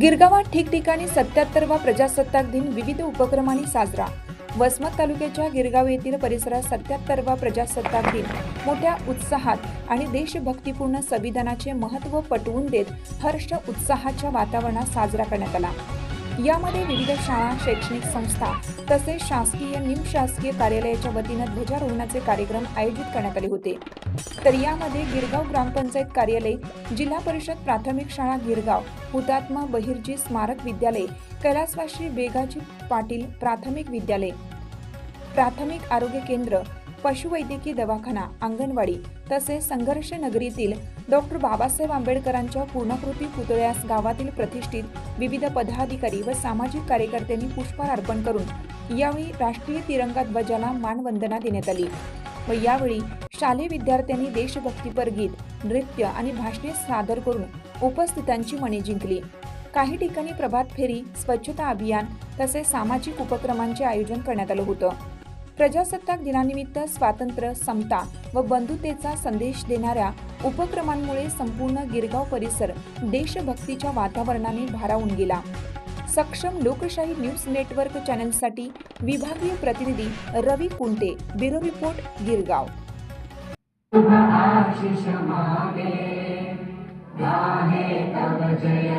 गिरगावात ठिकठिकाणी सत्याहत्तरवा प्रजासत्ताक दिन विविध उपक्रमांनी साजरा. वसमत तालुक्याच्या गिरगाव येथील परिसरात सत्याहत्तरवा प्रजासत्ताक दिन. मोठ्या उत्साहात आणि देशभक्तीपूर्ण संविधानाचे महत्त्व पटवून देत हर्ष उत्साहाच्या वातावरणात साजरा करण्यात आला. यामध्ये विविध शाळा शैक्षणिक संस्था तसेच शासकीय निमशासकीय कार्यालयाच्या वतीनं ध्वजारोहणाचे कार्यक्रम आयोजित करण्यात आले होते. तर यामध्ये गिरगाव ग्रामपंचायत कार्यालय जिल्हा परिषद प्राथमिक शाळा गिरगाव हुतात्मा बहिर्जी स्मारक विद्यालय कैलासवासी बेगाजी पाटील प्राथमिक विद्यालय प्राथमिक आरोग्य केंद्र पशुवैद्यकीय दवाखाना अंगणवाडी तसेच संघर्ष नगरीतील डॉक्टर बाबासाहेब आंबेडकरांच्या पूर्णाकृती पुतळ्यास गावातील प्रतिष्ठित विविध पदाधिकारी व सामाजिक कार्यकर्त्यांनी पुष्पहार अर्पण करून यावेळी राष्ट्रीय तिरंगा ध्वजाला मानवंदना देण्यात आली. व यावेळी शालेय विद्यार्थ्यांनी देशभक्तीपर गीत नृत्य आणि भाषणे सादर करून उपस्थितांची मने जिंकली. काही ठिकाणी प्रभात फेरी स्वच्छता अभियान तसेच सामाजिक उपक्रमांचे आयोजन करण्यात आलं होतं. प्रजासत्ताक दिनानिमित्त स्वातंत्र्य समता व बंधुतेचा संदेश देणाऱ्या उपक्रमांमुळे संपूर्ण गिरगाव परिसर देशभक्तीच्या वातावरणाने भारावून गेला. सक्षम लोकशाही न्यूज नेटवर्क चॅनलसाठी विभागीय प्रतिनिधी रवी कुंटे ब्युरो रिपोर्ट गिरगाव. आशिष मागे जय